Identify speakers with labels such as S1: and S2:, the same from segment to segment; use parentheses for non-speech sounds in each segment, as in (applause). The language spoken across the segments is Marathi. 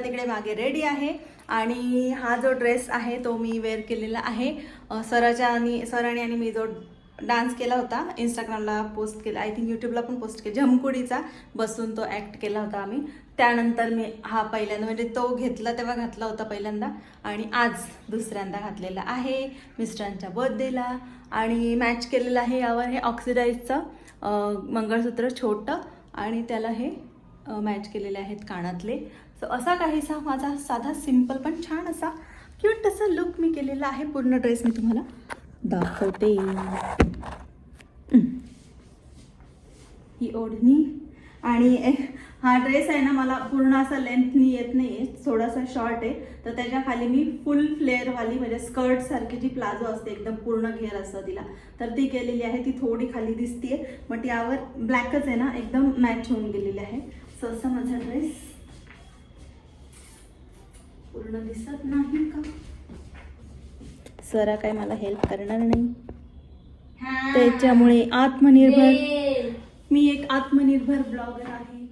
S1: इकडं तिकडे मागे रेडी आहे. आणि हा जो ड्रेस आहे तो मी वेअर केलेला आहे. सराच्या आणि सराने आणि मी जो डान्स केला होता इंस्टाग्रामला पोस्ट केला आय थिंक यूट्यूबला पण पोस्ट केला झमकुडीचा बसून तो ॲक्ट केला होता आम्ही. त्यानंतर मी हा पहिल्यांदा म्हणजे तो घेतला तेव्हा घातला होता पहिल्यांदा. आणि आज दुसऱ्यांदा घातलेला आहे मिस्टरांच्या बर्थडेला आणि मॅच केलेलं आहे यावर हे ऑक्सिडाईजचं मंगळसूत्र छोटं. आणि त्याला हे मॅच केलेले आहेत कानातले. सो असा काहीसा माझा साधा सिंपल पण छान असा क्यूट असा लुक मी केलेला आहे. पूर्ण ड्रेस मी तुम्हाला दाखवते. ही ओढणी आणि ए, हा ड्रेस आहे ना मला पूर्ण असा लेंथनी येत नाही आहे थोडासा शॉर्ट आहे. तर त्याच्याखाली मी फुल फ्लेअरवाली म्हणजे स्कर्टसारखी जी प्लाझो असते एकदम पूर्ण घेर असतं तिला. तर ती केलेली आहे. ती थोडी खाली दिसतीये. मग त्यावर ब्लॅकच आहे ना एकदम मॅच होऊन गेलेली आहे. सो असा माझा ड्रेस पूर्ण दिसत नाही का? सरा काय मला हेल्प करणार नाही. त्याच्यामुळे आत्मनिर्भर मी एक आत्मनिर्भर ब्लॉगर आहे.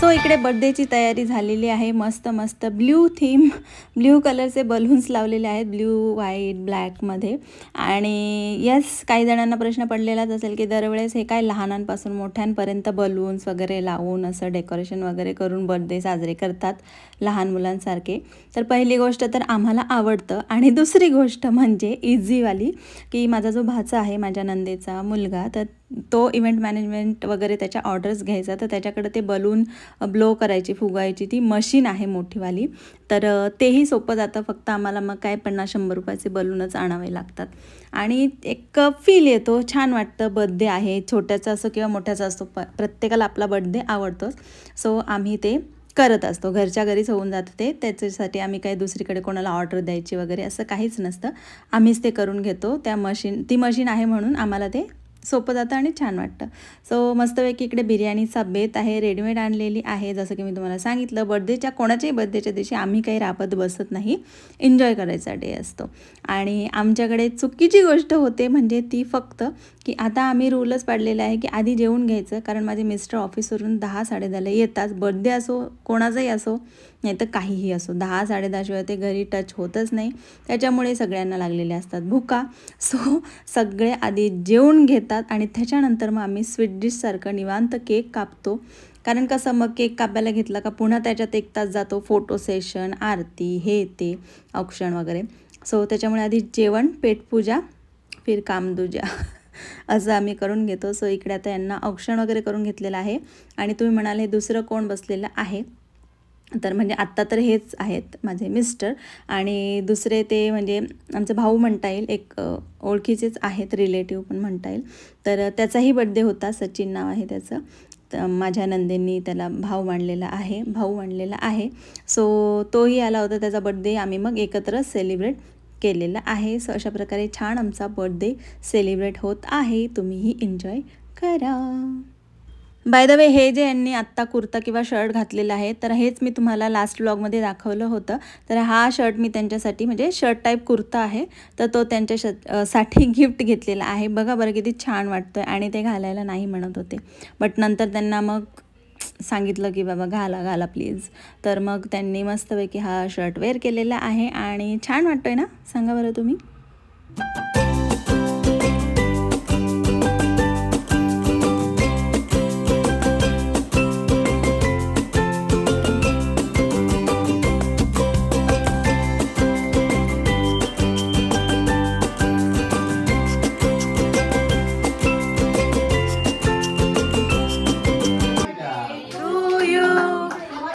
S1: सो इकडे बड्डेची तयारी झालेली आहे. मस्त मस्त. ब्ल्यू थीम ब्ल्यू कलरचे बलून्स लावलेले आहेत. ब्ल्यू व्हाईट ब्लॅकमध्ये आणि यस काही जणांना प्रश्न पडलेलाच असेल की दरवेळेस हे काय लहानांपासून मोठ्यांपर्यंत बलून्स वगैरे लावून असं डेकोरेशन वगैरे करून बर्थडे साजरे करतात लहान मुलांसारखे. तर पहिली गोष्ट तर आम्हाला आवडतं. आणि दुसरी गोष्ट म्हणजे इझीवाली की माझा जो भाचा आहे माझ्या नंदेचा मुलगा तर तो इव्हेंट मॅनेजमेंट वगैरे त्याच्या ऑर्डर्स घ्यायचा. तर त्याच्याकडे ते बलून ब्लो करायची फुगायची ती मशीन आहे मोठीवाली. तर तेही सोपं जातं. फक्त आम्हाला मग काय पन्नास शंभर रुपयाचे बलूनच आणावे लागतात. आणि एक फील येतो. छान वाटतं. बर्थडे आहे. छोट्याचा असो किंवा मोठ्याचा असतो प प्रत्येकाला आपला बर्थडे आवडतोच. सो आम्ही ते करत असतो. घरच्या घरीच होऊन जातं ते. त्याच्यासाठी आम्ही काही दुसरीकडे कोणाला ऑर्डर द्यायची वगैरे असं काहीच नसतं. आम्हीच ते करून घेतो. त्या मशीन ती मशीन आहे म्हणून आम्हाला ते सोपं जातं आणि छान वाटतं. सो मस्तपैकी इकडे बिर्याणीचा बेत आहे रेडीमेड आणलेली आहे. जसं की मी तुम्हाला सांगितलं बर्थडेच्या कोणाच्याही बर्थडेच्या दिवशी आम्ही काही राबत बसत नाही. एन्जॉय करायचा डे असतो. आणि आमच्याकडे चुकीची गोष्ट होते म्हणजे ती फक्त की आता आम्ही रूलच पाडलेला आहे की आधी जेवून घ्यायचं. कारण माझे मिस्टर ऑफिसवरून दहा साडेदहाला येतात. बर्थडे असो कोणाचाही असो नाही तर काहीही असो. दहा साडेदहाशिवाय ते घरी टच होतच नाही. त्याच्यामुळे सगळ्यांना लागलेले असतात भुका. सो सगळे आधी जेवून घेतात. आणि त्याच्यानंतर मग आम्ही स्वीट डिशसारखं निवांत केक कापतो. कारण कसं मग केक कापायला घेतला का पुन्हा त्याच्यात एक तास जातो फोटो सेशन आरती हे ते औक्षण वगैरे. सो त्याच्यामुळे आधी जेवण पेटपूजा फिर कामदुजा. (laughs) असं आम्ही करून घेतो. सो इकडे आता यांना औक्षण वगैरे करून घेतलेलं आहे. आणि तुम्ही म्हणाले दुसरं कोण बसलेलं आहे? तर म्हणजे आत्ता तर हेच आहेत माझे मिस्टर. आणि दुसरे ते म्हणजे आमचे भाऊ म्हणता येईल एक ओळखीचेच आहेत रिलेटिव्ह पण म्हणता येईल. तर त्याचाही बड्डे होता सचिन नाव आहे त्याचं. तर माझ्या नंदेंनी त्याला भाव मांडलेला आहे भाऊ मांडलेला आहे. सो तोही आला होता त्याचा बड्डे आम्ही मग एकत्र सेलिब्रेट केलेला आहे. सो अशा प्रकारे छान आमचा बर्थडे सेलिब्रेट होत आहे. तुम्हीही एन्जॉय करा. बाय द वे हे जे यांनी आत्ता कुर्ता किंवा शर्ट घातलेला आहे तर हेच मी तुम्हाला लास्ट ब्लॉगमध्ये दाखवलं होतं. तर हा शर्ट मी त्यांच्यासाठी म्हणजे शर्ट टाईप कुर्ता आहे तर तो त्यांच्या श साठी (laughs) गिफ्ट घेतलेला आहे. बघा बरं किती छान वाटतोय. आणि ते घालायला नाही म्हणत होते. बट नंतर त्यांना मग सांगितलं की बाबा घाला घाला प्लीज तर मग त्यांनी मस्तपैकी हा शर्ट वेअर केलेला आहे. आणि छान वाटतोय ना? सांगा बरं तुम्ही.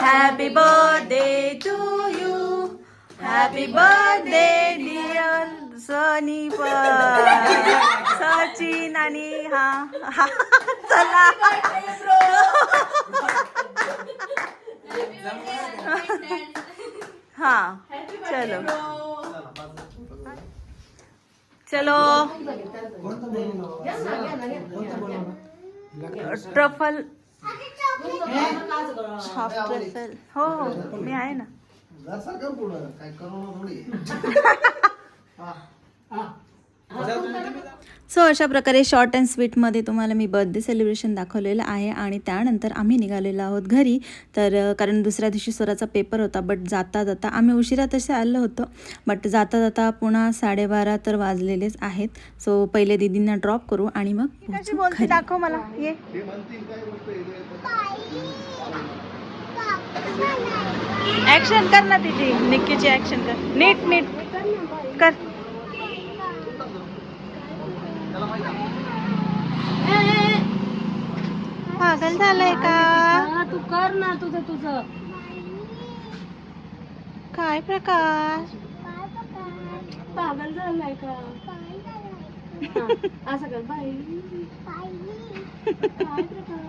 S1: Happy birthday to you. Happy birthday, dear Sonipa. Sachin आणि हा हा, चला हा चलो चलो ट्रफल हो हो मी आहे ना
S2: जसा का पुढं काय करू थोडी
S1: सो अशा प्रकारे शॉर्ट अँड स्वीटमध्ये तुम्हाला मी बर्थडे सेलिब्रेशन दाखवलेलं आहे आणि त्यानंतर आम्ही निघालेलो आहोत घरी. तर कारण दुसऱ्या दिवशी स्वराचा पेपर होता बट जाता जाता आम्ही उशिरा तसे आलो होतो. बट जाता जाता पुन्हा साडेबारा तर वाजलेलेच आहेत. सो पहिले दिदींना ड्रॉप करू आणि मग. दाखव मला. ये. ऍक्शन कर ना तिची निक्कीची ऍक्शन कर. नीट नीट. कर. पागल झालाय का?
S3: तू कर ना तुझं तुझं.
S1: काय प्रकाश
S3: पागल झालाय का? हा, असं कर. बाई. काय प्रकार?